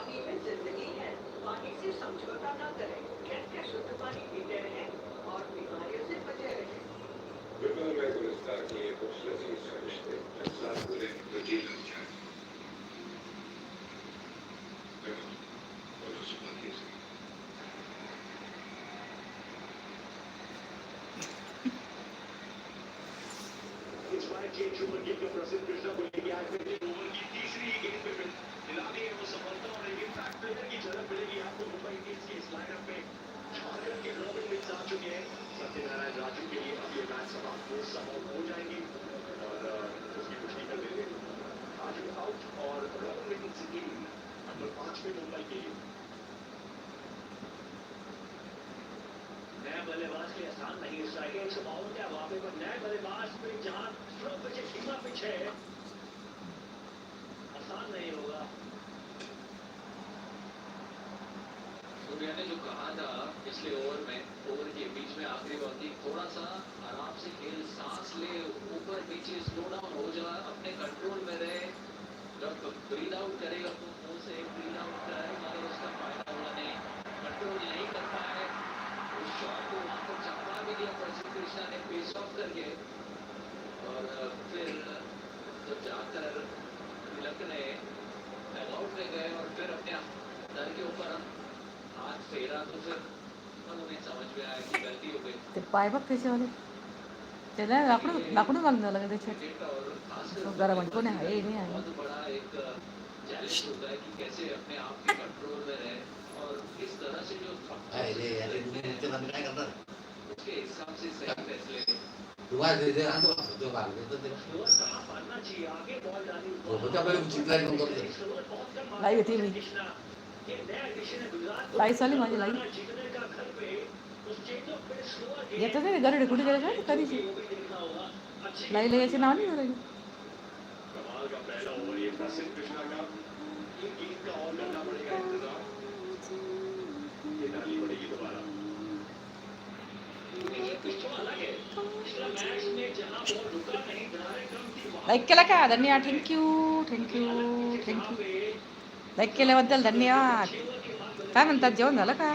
पानी में ज़िंदगी है। पानी से समझौता न करें। कैसे शुद्ध पानी पीते रहें और बीमारियों से बचे रहें। विपिन में गुलिस्तान की ये कुछ लजीज फरिश्ते इंसान बोले तो जी पाँच में मुंबई के लिए नया बल्लेबाज के आसान नहीं स्ट्राइक एक सौ बावन के हवाले पर नए बल्लेबाज पे जहां स्ट्रोक पिच सीमा पिच आसान नहीं होगा। सूर्या ने जो कहा था पिछले ओवर में ओवर के बीच में आखिरी बॉल की थोड़ा सा आराम से खेल सांस ले ऊपर नीचे स्लो डाउन हो जा अपने कंट्रोल में रहे। जब ब्रीद आउट करेगा तो मुंह से ब्रीद आउट कृष्णा ने पेस ऑफ करके और फिर जब जाकर तिलक ने आउट में गए और फिर अपने दर के ऊपर हाथ फेरा तो फिर उन्हें समझ में आया कि गलती हो गई। ते पाय बघ त्याच्यावाले त्याला लाकडं लाकडं घालून झालं का त्याच्यात क्रिकेट और खासकर तो घरामध्ये कोणी आहे नाही आहे. बहुत बड़ा एक चैलेंज होता है कि कैसे अपने आप के कंट्रोल में रहे और किस तरह से जो अरे यार ते काय येतो हो, होते आपल्याला चित्रारी पण करतो. स्लोअर बहुत कम लाई होती मी कृष्णा ये नया एडिशन है गुजरात लाई चालली माझी लाई जीतने का घर पे उस चेंज ऑफ पे स्लोअर येतं नाही गरडे कुठे गेले काय कधीची लाईला याचे नाव नाही इंतजार ये डाली पड़ेगी दोबारा लाईक केला का? धन्यवाद. थँक्यू थँक्यू थँक्यू लाईक केल्याबद्दल धन्यवाद. काय म्हणतात? जेवण झालं का?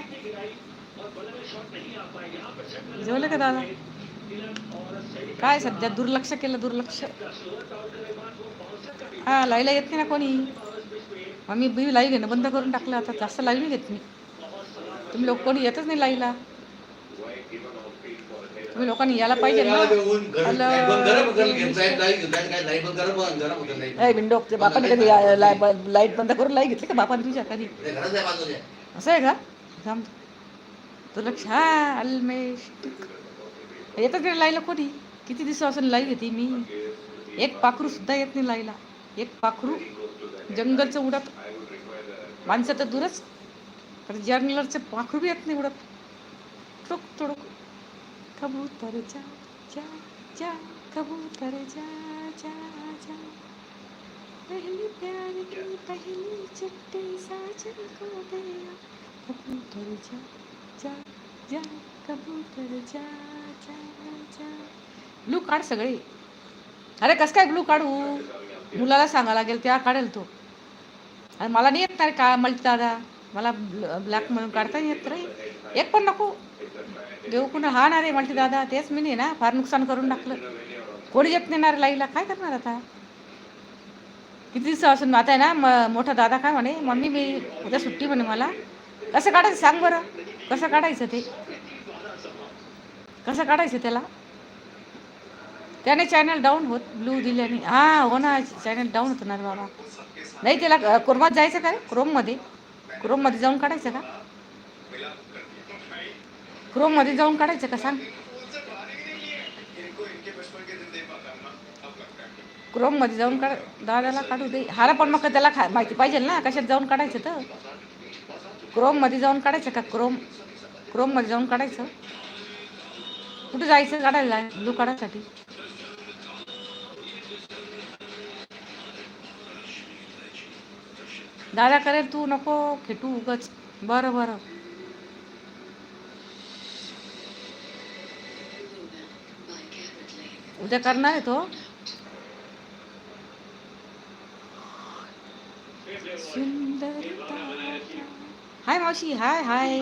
जेवलं का दादा? काय सध्या? दुर्लक्ष केलं दुर्लक्ष. हा लाईला येत नाही ना कोणी? मग मी बी लाईव्ह घेणं बंद करून टाकलं आता. जास्त लाईव्ह नाही घेत मी. तुम्ही लोक कोणी येतच नाही लाईला? तुम्ही लोकांनी यायला पाहिजे ना. ते बापाने कधी लाइट बंद करून लाइट घेतली का बापाने तुझ्या कधी. असं आहे का? थांब. दुर्लक्ष हा अल्मेश येतात का लाईला कोणी? किती दिवसापासून लाई घेते मी? एक पाखरू सुद्धा येत नाही लाईला. एक पाखरू जंगलचं उडत. माणसं तर दूरच. जंगलचं पाखरू बी येत नाही उडत. टुक टुडुक कबूतर जा जा जा कबूतर जा जा जा पहली प्यार की पहली चिट्ठी साजन को दिया. कबूतर जा जा जा कबूतर जा जा जा ब्लू काढ सगळे. अरे कसं काय ब्लू काढू? मुलाला सांगा लागेल त्या काढेल तो. आणि मला नाही येत ना का मल्टी दादा? मला ब्लॅक म्हणून काढता येत रे एक पण नको. देऊ कुणा हा ना रे म्हणते दादा तेच मी नाही ना फार नुकसान करून टाकलं. कोणी जप नेणार लाईला काय करणार आता? किती दिवसापासून आता आहे ना म मोठा दादा काय म्हणे मम्मी मी उद्या सुट्टी म्हणे मला. कसं काढायचं सांग बरं. कसं काढायचं ते? कसं काढायचं त्याला? त्याने चॅनल डाऊन होत ब्लू दिल्याने. हा हो ना चॅनल डाऊन होतं ना बाबा. नाही त्याला क्रोमात जायचं का रे? क्रोममध्ये क्रोममध्ये जाऊन काढायचं का? क्रोममध्ये जाऊन काढायचं का सांग? क्रोममध्ये जाऊन काढ दादाला काढू दे. हारा पण मग त्याला खा माहिती पाहिजे ना कशात जाऊन काढायचं तर. क्रोममध्ये जाऊन काढायचं का? क्रोम क्रोममध्ये जाऊन काढायचं. कुठे जायचं काढायला? ब्लू काढायसाठी दादा करेल तू नको खेटू उगच. बरं बरं. उद्या करणार आहे तो. सुंदरता. हाय मावशी हाय हाय.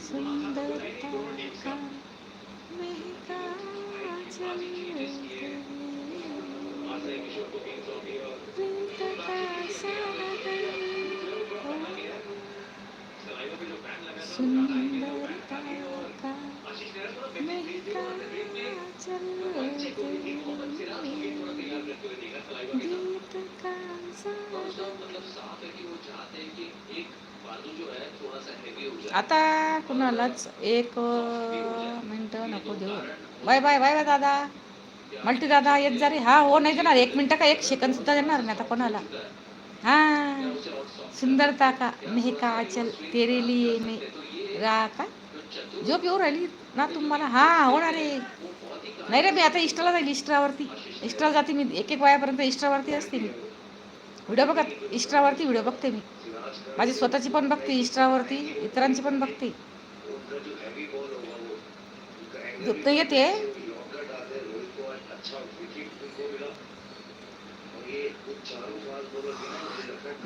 सुंदरता का आता कुणालाच एक मिनटं नको देऊ. बाय बाय बाय बाय दादा. मल्टी दादा येत जरी हा हो नाही देणार. एक मिनटं का? एक सेकंद सुद्धा देणार नाही आता कोणाला. हा. सुंदरता का मेहका चल तेरे लिए मी रा का झोप येऊ राहिली ना तुम्हाला? हा होणार आहे. नाही रे मी आता इष्टाला जाईल इष्टावरती. इष्टाला जाते मी एक एक वायापर्यंत इष्टावरती असते मी. व्हिडिओ बघत इष्टावरती व्हिडिओ बघते मी. माझी स्वतःची पण बघते इष्टावरती इतरांची पण बघते. झोप येते.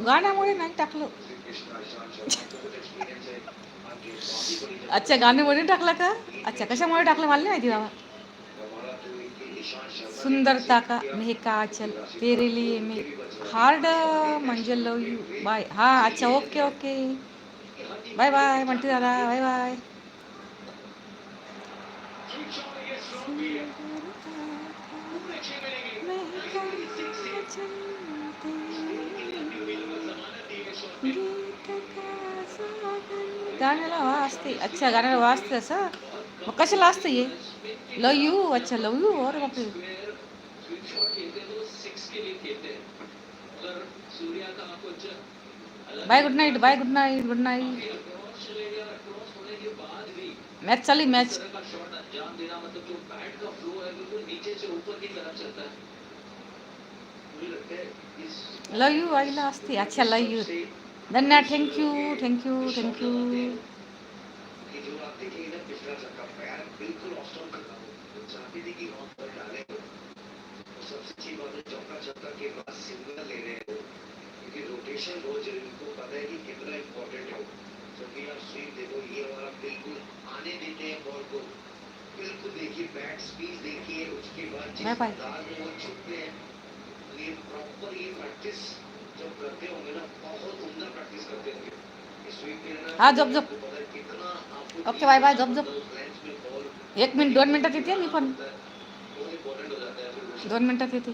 गाण्यामुळे नाही टाकलं. अच्छा गाण्यामुळे टाकलं का? अच्छा कशामुळे टाकलं? मला नाही माहिती बाबा. सुंदरता का? मेहका चल तेरे लिए मी हार्ड म्हणजे लव यू बाय हा अच्छा ओके ओके बाय बाय म्हणते दादा बाय बाय गाण्याला वा असते. अच्छा गाण्याला वा असं? मग कशाला असतं हे? लव यू अच्छा लव यू और बापरे bye good night bye good night good night match चली मैच लव यू आई लास्ट थी अच्छा लव यू धन्य thank you thank you thank you थे कि ऑन पर डाले और सबसे अच्छी बात है चौका छक्का के बाद सिंगल ले रहे हो। क्योंकि रोटेशन बहुत ज़रूरी उनको पता है कि कितना इम्पोर्टेंट है जब भी आप स्विंग देखो ये वाला बिल्कुल आने देते हैं बॉल को। बिल्कुल देखिए बैट स्पीड देखिए उसके बाद जिस बाय बाय। अंदाज में वो छुपते हैं। ये प्रॉपर ये प्रैक्टिस जब करते होंगे ना बहुत उम्दा प्रैक्टिस करते होंगे। हा कितना आपको ओके बाय बाय में बॉल एक मिनिट दोन मिनिटात येते मी पण. दोन मिनिटात येते.